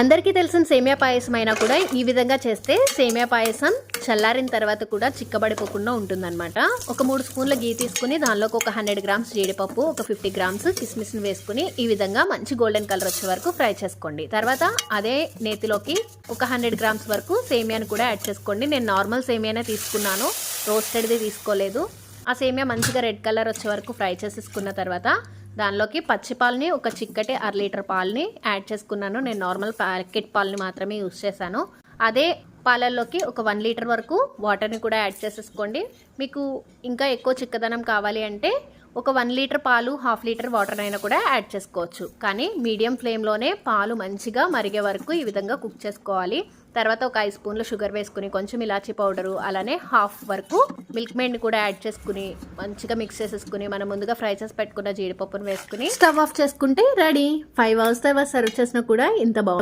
అందరికీ తెలిసిన సేమియా పాయసం అయినా కూడా ఈ విధంగా చేస్తే సేమియా పాయసం చల్లారిన తర్వాత కూడా చిక్కబడిపోకుండా ఉంటుందన్నమాట. ఒక మూడు స్పూన్ల గీ తీసుకుని దానిలోకి ఒక హండ్రెడ్ గ్రామ్స్ జీడిపప్పు ఒక ఫిఫ్టీ గ్రామ్స్ కిస్మిస్ని వేసుకుని ఈ విధంగా మంచి గోల్డెన్ కలర్ వచ్చే వరకు ఫ్రై చేసుకోండి. తర్వాత అదే నేతిలోకి ఒక హండ్రెడ్ గ్రామ్స్ వరకు సేమియాని కూడా యాడ్ చేసుకోండి. నేను నార్మల్ సేమియానే తీసుకున్నాను. రోస్టెడ్ది తీసుకోలేదు. ఆ సేమియా మంచిగా రెడ్ కలర్ వచ్చే వరకు ఫ్రై చేసేసుకున్న తర్వాత దానిలోకి పచ్చి పాలని ఒక చిక్కటి అర లీటర్ పాలని యాడ్ చేసుకున్నాను. నేను నార్మల్ ప్యాకెట్ పాలని మాత్రమే యూస్ చేశాను. అదే పాలల్లోకి ఒక వన్ లీటర్ వరకు వాటర్ని కూడా యాడ్ చేసేసుకోండి. మీకు ఇంకా ఎక్కువ చిక్కదనం కావాలి అంటే ఒక వన్ లీటర్ పాలు హాఫ్ లీటర్ వాటర్ అయినా కూడా యాడ్ చేసుకోవచ్చు. కానీ మీడియం ఫ్లేమ్లోనే పాలు మంచిగా మరిగే వరకు ఈ విధంగా కుక్ చేసుకోవాలి. తర్వాత ఒక ఐదు స్పూన్లు షుగర్ వేసుకుని కొంచెం ఇలాచీ పౌడరు అలానే హాఫ్ వరకు మిల్క్ మేడ్ని కూడా యాడ్ చేసుకుని మంచిగా మిక్స్ చేసేసుకుని మనం ముందుగా ఫ్రై చేసి పెట్టుకున్న జీడిపప్పును వేసుకుని స్టవ్ ఆఫ్ చేసుకుంటే రెడీ. ఫైవ్ అవర్స్ తర్వాత సర్వ్ చేసినా కూడా ఇంత బాగుంది.